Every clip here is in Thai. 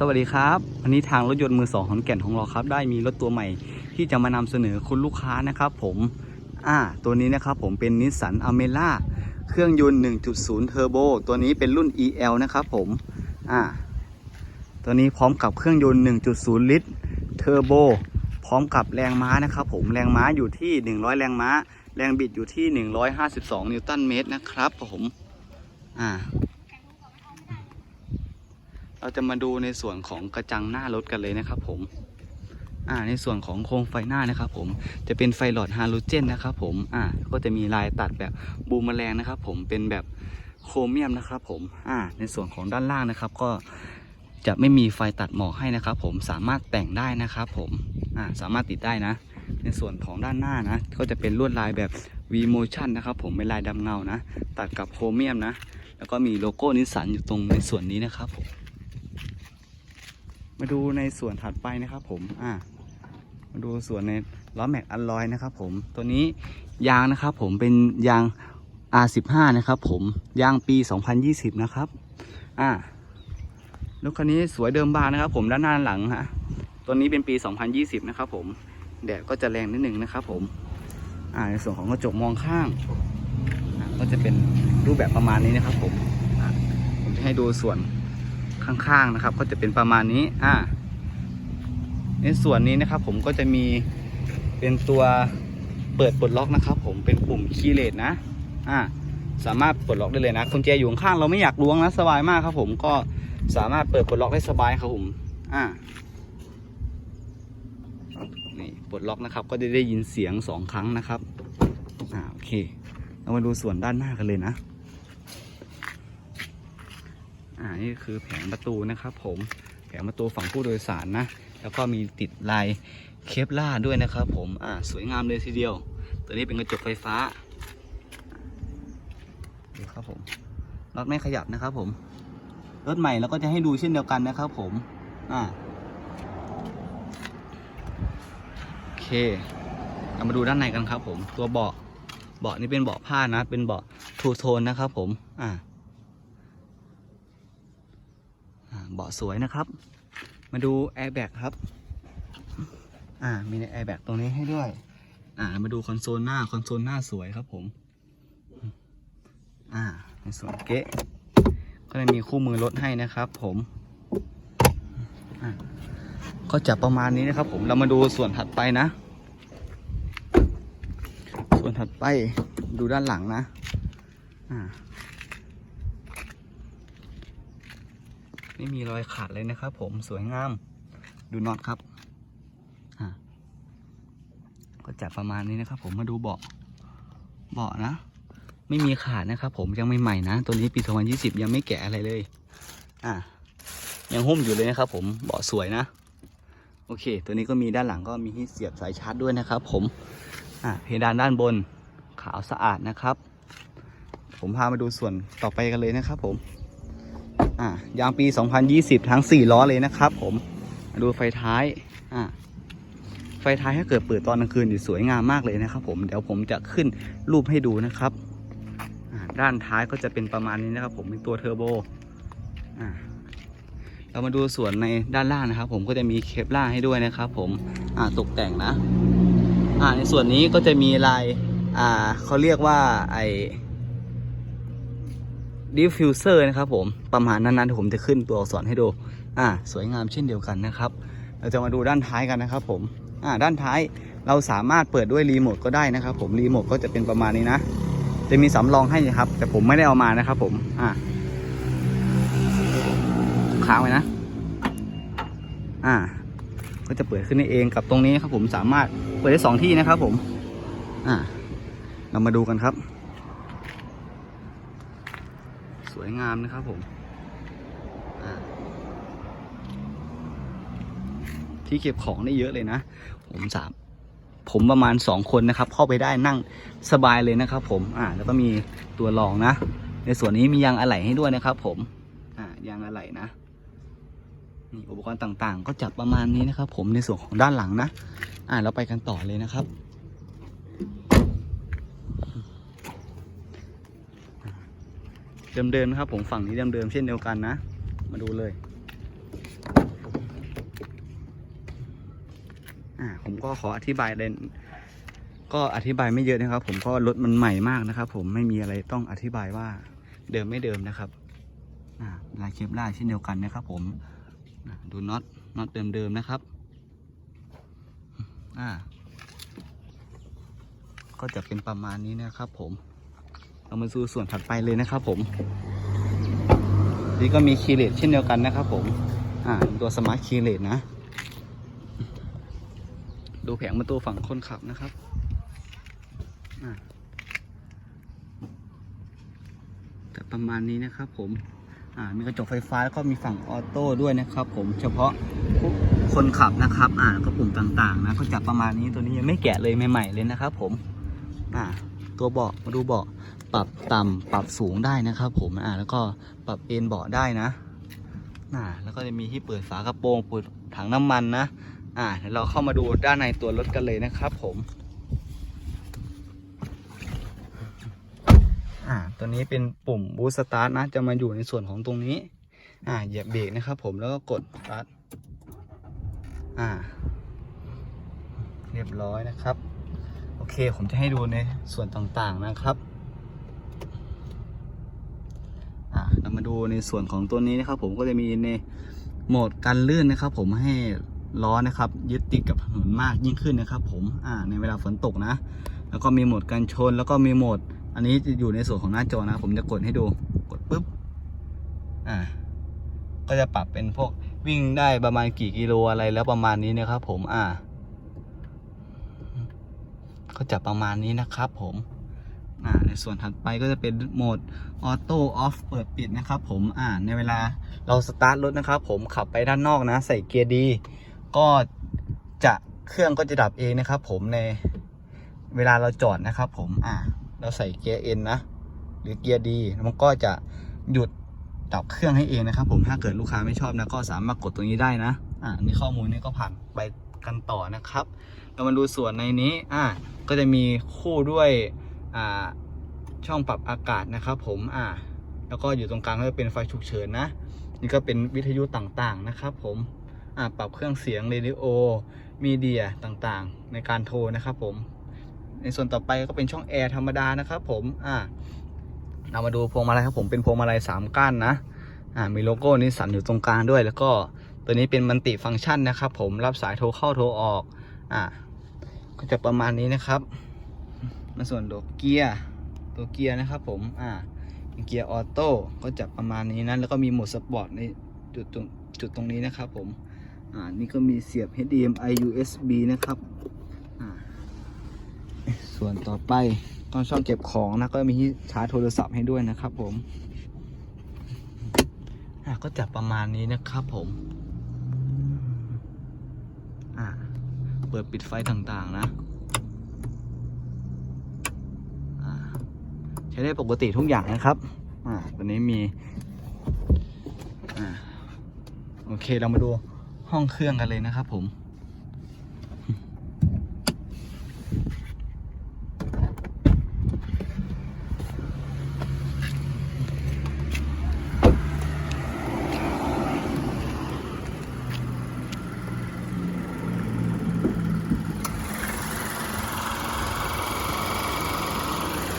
สวัสดีครับวันนี้ทางรถยนต์มือสองขอนแก่นของเราครับ ได้มีรถตัวใหม่ที่จะมานำเสนอคุณลูกค้านะครับ ผมอ่าตัวนี้นะครับผมเป็นนิสสันอเมล่าเครื่องยนต์ 1.0 เทอร์โบตัวนี้เป็นรุ่น EL นะครับผมอ่าตัวนี้พร้อมกับเครื่องยนต์ 1.0 ลิตรเทอร์โบพร้อมกับแรงม้านะครับผมแรงม้าอยู่ที่ 100 แรงม้า แรงบิดอยู่ที่ 152 นิวตันเมตรนะครับผมอ่า เราจะมาดูในส่วนของกระจังหน้ารถกันเลยนะครับผมอ่าในส่วนของโครงไฟหน้านะครับผมจะเป็นไฟหลอดฮาโลเจนนะครับผมอ่าก็จะมีลายตัดแบบบูมแมลงนะครับผมเป็นแบบโครเมียมนะครับผมอ่าในส่วนของด้านล่างนะครับ ก็จะไม่มีไฟตัดหมอกให้นะครับ ผมสามารถแต่งได้นะครับผมอ่าสามารถติดได้นะ ในส่วนของด้านหน้านะ ก็จะเป็นลวดลายแบบ V motion นะครับผมเป็นลายดำเงานะ ตัดกับโครเมียมนะ แล้วก็มีโลโก้นิสสันอยู่ตรงในส่วนนี้นะครับผม มาดูในส่วนถัดไปนะครับผมอ่ามาดูส่วนในล้อแม็กอัลลอยนะครับผมตัวนี้ยางนะครับผมเป็นยาง R15 นะครับผมยางปี 2020 นะครับอ่ารถคันนี้สวยเดิมบางนะครับผมด้านหน้าด้านหลังฮะตัวนี้เป็นปี 2020 นะครับผมแดดก็จะแรงนิดนึงนะครับผมอ่าในส่วนของกระจกมองข้าง ก็จะเป็นรูปแบบประมาณนี้นะครับผมผมจะให้ดูส่วน ข้างๆนะครับ ก็จะเป็นประมาณนี้อ่าในส่วนนี้นะครับ ผมก็จะมีเป็นตัวเปิดปลดล็อกนะครับ ผมเป็นปุ่มคีย์เลสนะอ่าสามารถปลดล็อกได้เลยนะกุญแจอยู่ข้างเราไม่อยากล้วงนะสบายมากครับ ผมก็สามารถเปิดปลดล็อกได้สบายครับผมอ่านี่ปลดล็อกนะครับ ก็จะได้ยินเสียงสองครั้งนะครับอ่าโอเค เรามาดูส่วนด้านหน้ากันเลยนะ อ่านี่คือแผงประตูนะครับ ผมแผงประตูฝั่งผู้โดยสารนะ แล้วก็มีติดลายเคปล่าด้วยนะครับ ผมอ่าสวยงามเลยทีเดียว ตัวนี้เป็นกระจกไฟฟ้าดูครับผมรถไม่ขยับนะครับ ผมรถใหม่เราก็จะให้ดูเช่นเดียวกันนะครับ ผมอ่าโอเคเรามาดูด้านในกันครับ ผมตัวเบาะเบาะนี่เป็นเบาะผ้านะ เป็นเบาะทูโทนนะครับ ผมอ่า อ่า เบาะสวยนะครับ มาดูแอร์แบ็กครับ อ่า มีในแอร์แบ็กตรงนี้ให้ด้วย อ่า มาดูคอนโซลหน้า คอนโซลหน้าสวยครับผม อ่า ในส่วนเก๊ะก็จะมีคู่มือรถให้นะครับผมอ่าก็จะประมาณนี้นะครับผม เรามาดูส่วนถัดไปนะ ส่วนถัดไปดูด้านหลังนะ อ่า ไม่มีรอยขาดเลยนะครับ ผมสวยงาม ดูน็อตครับก็จะประมาณนี้นะครับ ผมมาดูเบาะเบาะนะ ไม่มีขาดนะครับ ผมยังใหม่ๆนะ ตัวนี้ปี2020ยังไม่แกะอะไรเลย อ่ายังหุ้มอยู่เลยนะครับผมเบาะสวยนะ โอเค ตัวนี้ก็มีด้านหลังก็มีที่เสียบสายชาร์จด้วยนะครับ ผมอ่าเพดานด้านบนขาวสะอาดนะครับ ผมพามาดูส่วนต่อไปกันเลยนะครับ ผม อ่ายางปี 2020 ทั้ง 4 ล้อเลยนะครับ ผมดูไฟท้ายอ่าไฟท้ายถ้าเกิดเปิดตอนกลางคืนสวยงามมากเลยนะครับ ผมเดี๋ยวผมจะขึ้นรูปให้ดูนะครับด้านท้ายก็จะเป็นประมาณนี้นะครับ ผมเป็นตัวเทอร์โบเรามาดูส่วนในด้านล่างนะครับ ผมก็จะมีเคปล่าให้ด้วยนะครับ ผมตกแต่งนะในส่วนนี้ก็จะมีลายเขาเรียกว่าไอ ดิฟฟิวเซอร์นะครับผมประมาณนั้นๆผมจะขึ้นตัวอักษรให้ดูอ่าสวยงามเช่นเดียวกันนะครับ เราจะมาดูด้านท้ายกันนะครับผมอ่าด้านท้ายเราสามารถเปิดด้วยรีโมทก็ได้นะครับผมรีโมทก็จะเป็นประมาณนี้นะ จะมีสำรองให้นะครับ แต่ผมไม่ได้เอามานะครับผมอ่าค้างไว้นะอ่าก็จะเปิดขึ้นเองกับตรงนี้ครับผมสามารถเปิดได้สองที่นะครับผมอ่าเรามาดูกันครับ ส วยงามนะครับผมที่เก็บของได้เยอะเลยนะ ผมสามผมประมาณสองคนนะครับ เข้าไปได้นั่งสบายเลยนะครับ ผมอ่า แล้วก็มีตัวรองนะ ในส่วนนี้มียางอะไหล่ให้ด้วยนะครับ ผม อ่ายางอะไหล่นะนี่อุปกรณ์ต่างๆ ก็จับประมาณนี้นะครับ ผมในส่วนของด้านหลังนะ อ่าเราไปกันต่อเลยนะครับ เดิมๆนะครับ ผมฝั่งนี้เดิมๆเช่นเดียวกันนะ มาดูเลย อ่า ผมก็ขออธิบายเลยก็อธิบายไม่เยอะนะครับ ผมเพราะรถมันใหม่มากนะครับ ผมไม่มีอะไรต้องอธิบายว่าเดิมไม่เดิมนะครับอ่าลายเคปล่าเช่นเดียวกันนะครับ ผมดูน็อตน็อตเดิมๆนะครับอ่าก็จะเป็นประมาณนี้นะครับผม เรามาดูส่วนถัดไปเลยนะครับผม นี่ก็มีคีเลสเช่นเดียวกันนะครับผม อ่าตัวสมาร์ทคีเลสนะ ดูแผงประตูฝั่งคนขับนะครับอ่าแต่ประมาณนี้นะครับผม อ่า มีกระจกไฟฟ้าแล้วก็มีฝั่งออโต้ด้วยนะครับผม เฉพาะคนขับนะครับ อ่าแล้วก็ปุ่มต่างๆนะ ก็จะประมาณนี้ ตัวนี้ยังไม่แกะเลยใหม่ๆเลยนะครับผม อ่า ตัวเบาะมาดูเบาะ ปรับต่ำปรับสูงได้นะครับผมอ่าแล้วก็ปรับเอนเบาะได้นะอ่าแล้วก็จะมีที่เปิดฝากระโปรงเปิดถังน้ำมันนะอ่าเดี๋ยวเราเข้ามาดูด้านในตัวรถกันเลยนะครับผมอ่าตัวนี้เป็นปุ่มบูสตาร์ทนะ จะมาอยู่ในส่วนของตรงนี้ อ่าเหยียบเบรกนะครับผมแล้วก็กดสตาร์ทอ่า เรียบร้อยนะครับ โอเคผมจะให้ดูในส่วนต่างๆนะครับ อ่า เรา มาดูในส่วนของตัวนี้นะครับ ผมก็จะมีในโหมดการลื่นนะครับ ผมให้ล้อนะครับยึดติดกับถนนมากยิ่งขึ้นนะครับ ผมอ่าในเวลาฝนตกนะ แล้วก็มีโหมดการชน แล้วก็มีโหมด อันนี้จะอยู่ในส่วนของหน้าจอนะ ผมจะกดให้ดูกดปุ๊บอ่าก็จะปรับเป็นพวกวิ่งได้ประมาณกี่กิโลอะไรแล้วประมาณนี้นะครับ ผมอ่าก็จะประมาณนี้นะครับ ผม อ่าในส่วนถัดไปก็จะเป็นโหมดออโต้ออฟเปิดปิดนะครับผมอ่าในเวลาเราสตาร์ทรถนะครับผมขับไปด้านนอกนะ ใส่เกียร์ดี ก็จะเครื่องก็จะดับเองนะครับผมในเวลาเราจอดนะครับผมอ่าเราใส่เกียร์เอ็นนะหรือเกียร์ดีมันก็จะหยุดดับเครื่องให้เองนะครับ ผมถ้าเกิดลูกค้าไม่ชอบนะก็สามารถกดตรงนี้ได้นะอ่านี่ข้อมูลนี้ก็ผ่านไปกันต่อนะครับ เรามาดูส่วนในนี้อ่าก็จะมีคู่ด้วย ช่องปรับอากาศนะครับผมอ่าแล้วก็อยู่ตรงกลางก็จะเป็นไฟฉุกเฉินนะ นี่ก็เป็นวิทยุต่างๆนะครับผมอ่าปรับเครื่องเสียงเรดิโอมีเดียต่างๆ ในการโทรนะครับผม ในส่วนต่อไปก็เป็นช่องแอร์ธรรมดานะครับผมอ่าเรามาดูพวงมาลัยครับผมเป็นพวงมาลัยสามก้านนะอ่ามีโลโก้นิสสันอยู่ตรงกลางด้วย แล้วก็ตัวนี้เป็นมันติฟังก์ชันนะครับผมรับสายโทรเข้าโทรออกอ่าก็จะประมาณนี้นะครับ ในส่วนตัวเกียร์ตัวเกียร์นะครับผมอ่าเป็นเกียร์ออโต้ก็จะประมาณนี้นะแล้วก็มีโหมดสปอร์ตในจุดตรงจุดตรงนี้นะครับผมอ่านี่ก็มีเสียบ HDMI USB นะครับอ่าส่วนต่อไปต้องช่องเก็บของนะก็มีชาร์จโทรศัพท์ให้ด้วยนะครับผมอ่าก็จะประมาณนี้นะครับผมอ่าเปิดปิดไฟต่างๆนะ อ่า ใช้ได้ปกติทุกอย่างนะครับ อ่าตัวนี้มี อ่า โอเค เรามาดูห้องเครื่องกันเลยนะครับผม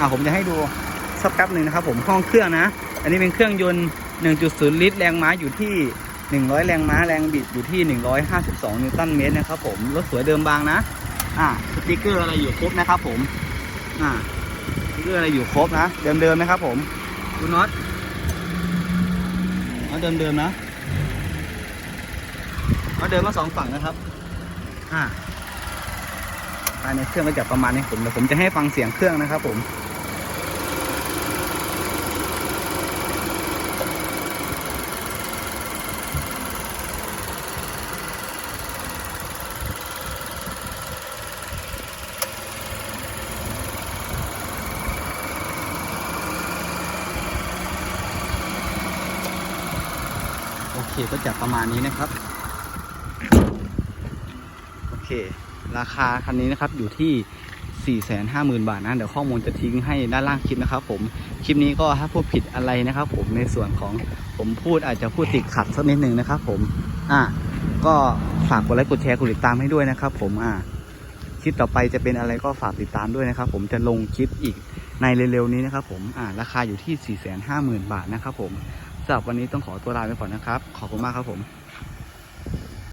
อ่าผมจะให้ดูสักแป๊บหนึ่งนะครับ ผมห้องเครื่องนะ อันนี้เป็นเครื่องยนต์ 1.0 ลิตร แรงม้าอยู่ที่ 100 แรงม้าแรงบิดอยู่ที่ 152 นิวตันเมตรนะครับ ผมรถสวยเดิมบางนะ อ่าสติกเกอร์อะไรอยู่ครบนะครับ ผม อ่าสติกเกอร์อะไรอยู่ครบนะเดิมๆนะครับ ผมดูน็อตน็อตเดิมๆนะน็อตเดิมมาสองฝั่งนะครับ อ่าภายในเครื่องก็จะประมาณนี้ผมเดี๋ยวผมจะให้ฟังเสียงเครื่องนะครับ ผม คก็จะประมาณนี้นะครับ โอเค ราคาคันนี้นะครับอยู่ที่ 450,000 บาทนะเดี๋ยวข้อมูลจะทิ้งให้ด้านล่างคลิปนะครับ ผมคลิปนี้ก็ถ้าพูดผิดอะไรนะครับ ผมในส่วนของผมพูดอาจจะพูดติดขัดสักนิดหนึ่งนะครับ ผมอ่าก็ฝากกดไลค์กดแชร์กดติดตามให้ด้วยนะครับ ผมอ่าคลิปต่อไปจะเป็นอะไรก็ฝากติดตามด้วยนะครับ ผมจะลงคลิปอีกในเร็วๆนี้นะครับ ผมอ่าราคาอยู่ที่ 4 5 0 0 0 0 บาทนะครับ ผม สำหรับวันนี้ต้องขอตัวลาไปก่อนนะครับ ขอบคุณมากครับผม